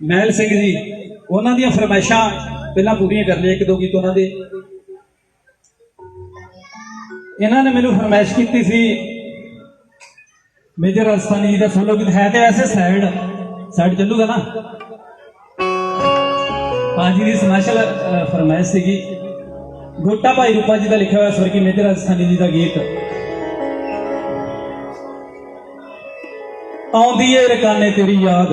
ਮਹਿਲ ਸਿੰਘ ਜੀ, ਉਹਨਾਂ ਦੀਆਂ ਫਰਮਾਇਸ਼ਾਂ ਪਹਿਲਾਂ ਪੂਰੀਆਂ ਕਰ ਲਈਆਂ, ਇੱਕ ਦੋ ਗੀਤ ਉਹਨਾਂ ਦੇ। ਇਹਨਾਂ ਨੇ ਮੈਨੂੰ ਫਰਮਾਇਸ਼ ਕੀਤੀ ਸੀ, ਮੇਜਰ ਰਾਜਸਥਾਨੀ ਜੀ ਦਾ ਸੋਲੋ ਗੀਤ ਹੈ ਤੇ ਐਸੇ ਸਾਈਡ ਸਾਈਡ ਚੱਲੂਗਾ ਨਾ। ਹਾਂਜੀ ਦੀ ਸਪੈਸ਼ਲ ਫਰਮਾਇਸ਼ ਸੀਗੀ। ਗੋਟਾ ਭਾਈ ਰੂਪਾ ਜੀ ਦਾ ਲਿਖਿਆ ਹੋਇਆ ਸਵਰਗੀ ਮੇਜਰ ਰਾਜਸਥਾਨੀ ਜੀ ਦਾ ਗੀਤ। ਆਉਂਦੀ ਏ ਰਕਾਨੇ ਤੇਰੀ ਯਾਦ।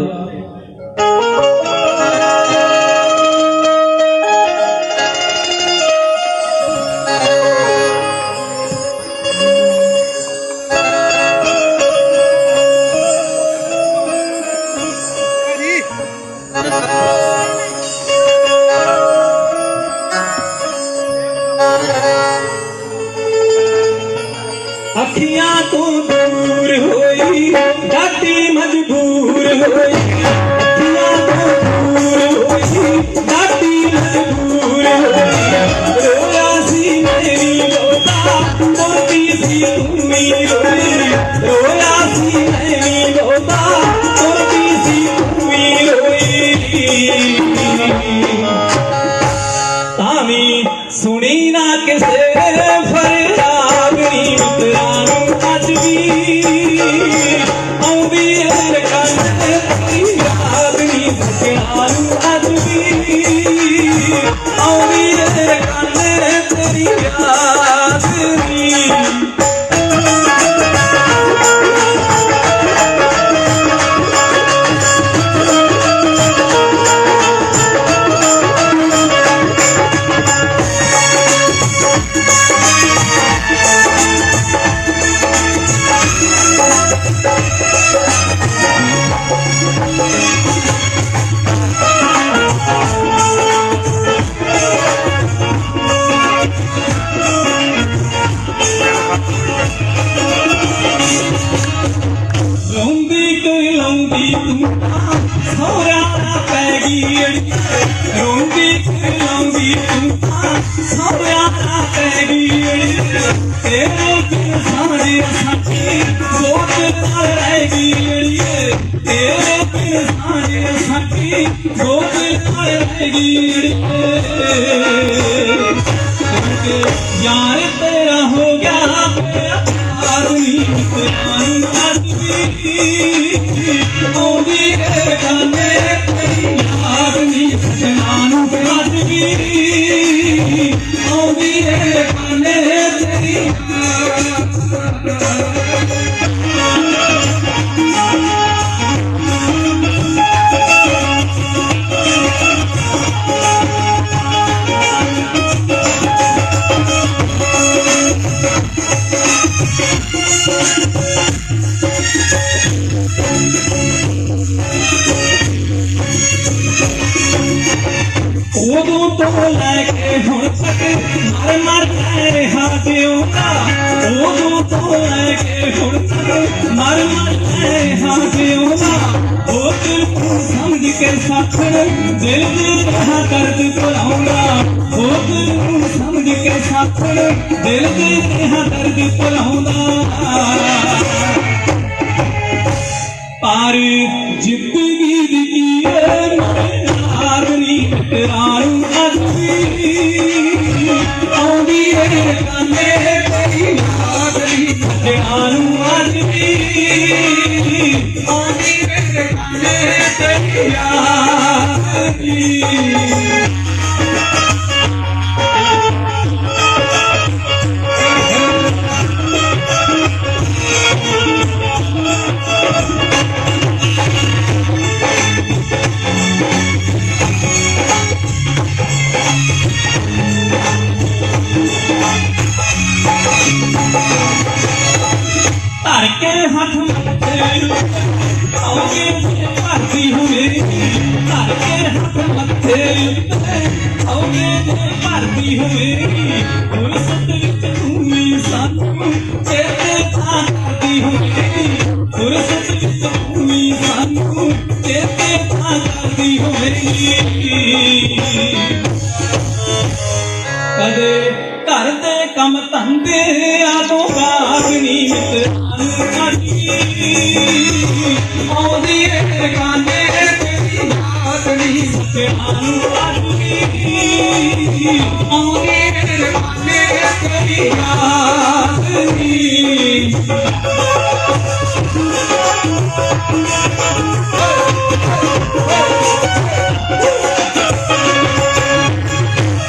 ਅੱਖੀਆਂ गाते मजबूर हुई दिया तो दूर हुई गाती मजबूर हुई रोया सी मेरी लोटा रोती सी तुम्ही रोई रोया सी मेरी लोटा रोती सी तुम्ही रोई तामी सुनी ना किसे फरियाद नी ਸੱਜਣਾ ਰੋਂਦੀ ਕੋਈ ਤੂੰ ਤਾਂ ਸੋਹਰਾ ਨਾ ਤੇਰੇ ਬਿਨ ਸਾਡੀ ਸਾਥੀ ਸੋਚ ਨਾਲ ਰਹਿ ਅੜੀਏ ਤੇਰੇ ਬਿਨ ਸਾਡੀ ਸਾਥੀ ਸੋਚ ਨਾਲ ਰਹਿ ਅੜੀਏ ਯਾਰ ਤੇਰਾ ਹੋ ਗਿਆ ਪਿਆਰ ਨੀ ਤੇਰੀ ਅੱਜ ਵੀ। ਆਉਂਦੀ ਤੇਰੀ ਯਾਦ ਉਦੋਂ ਤੋਂ ਲੈ ਕੇ ਹੁਣ ਤੱਕ ਮਰ ਮਰ ਕਹਿ ਰਿਹਾ ਜਿਉਂਦਾ ਉਦੋਂ ਤੋਂ ਲੈ ਕੇ ਹੁਣ ਤੱਕ ਮਰ ਮਰ ਕਹਿ ਰਿਹਾ ਜਿਉਂਦਾ ਉਹ ਦਿਲ ਨੂੰ ਸਮਝ ਕੇ ਸਾਥਣ ਦਿਲ ਦੇ ਰਹਾ ਦਰਦ ਭੁਲਾਉਂਦਾ ਉਹ ਦਿਲ ਨੂੰ ਸਮਝ ਕੇ ਸਾਥਣ ਦਿਲ ਦੇ ਰਹਾ ਦਰਦ ਭੁਲਾਉਂਦਾ ਪਰ ਜ਼ਿੰਦਗੀ ਦੀ ਏ ਮੇਰੇ ਏ ਕਾਨੇ ਤੇਰੀ ਯਾਦ ਨੀ ਤੇਰਾਂ ਨੂੰ ਅੱਜ ਵੀ ਆਉਂਦੀ ਏ ਕਾਨੇ ਤੇਰੀ ਯਾਦ ਹੱਥ ਮੱਥੇ ਆਉਗੇ ਭਰਦੀ ਹੋਵੇ। ਧਰ ਕੇ ਹੱਥ ਮੱਥੇ ਆਉਗੇ ਭਰਦੀ ਹੋਵੇ। ਫੁਰਸਤ ਵਿੱਚ ਤੂੰ ਸਾਨੂੰ ਚੇਤੇ ਤਾਂ ਕਰਦੀ ਹੋਵੇ। ਫੁਰਸਤ ਵਿੱਚ ਤੂੰ ਸਾਨੂੰ ਚੇਤੇ ਤਾਂ ਕਰਦੀ ਹੋਵੇ। ਕਦੇ ਘਰ ਦੇ ਕੰਮ ਧੰਦੇ ਆਦੋਂ ਬਾਗ ਨੀ ਆਉਂਦੀ ਏ ਕਾਨੇ ਨੂੰ ਆਜੂਗੀ ਆਉਂਦੀ ਰਵਾਨੇ ਤੇਰੀ ਯਾਦ ਨੀ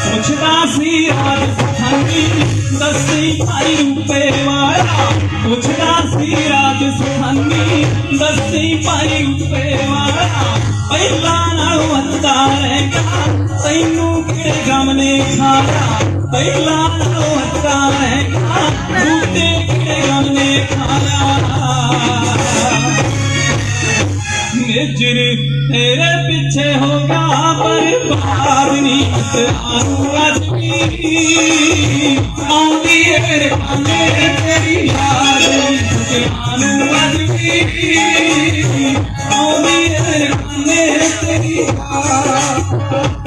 ਪੁੱਛਦਾ ਸੀ ਰਾਜ ਸਥਾਨੀ ਦੱਸੀ ਭਾਈ ਰੂਪੇ ਵਾਲਾ, ਪੁੱਛਦਾ ਸੀ ਰਾਜ ਸਥਾਨੀ ਦੱਸੀ ਭਾਈ ਰੂਪੇ ਵਾਲਾ, ਪਹਿਲਾਂ ਨਾਲੋਂ ਅੱਧਾ ਰਹੇਗਾ ਤੈਨੂੰ ਕਿਹੜੇ ਗਮ ਨੇ ਖਾਇਆ? ਪਹਿਲਾਂ ਨਾਲੋਂ ਅੱਧਾ ਰਹੇਗਾ ਬੂਟੇ ਕਿਹੜੇ ਗਮ ਨੇ ਖਾਇਆ? ਨਿਜਰ ਤੇਰੇ ਪਿੱਛੇ ਹੋ ਗਿਆ ਬਰਬਾਦ ਨੀ। ਤਾਰੂ ਅੱਜ ਆਉਂਦੀ ਏ ਰਖਾਨੇ ਤੇਰੀ ਯਾਦ ਜਾਨੂੰ ਅੱਜ ਆਉਂਦੀ ਏ ਰਖਾਨੇ ਤੇਰੀ ਯਾਦ।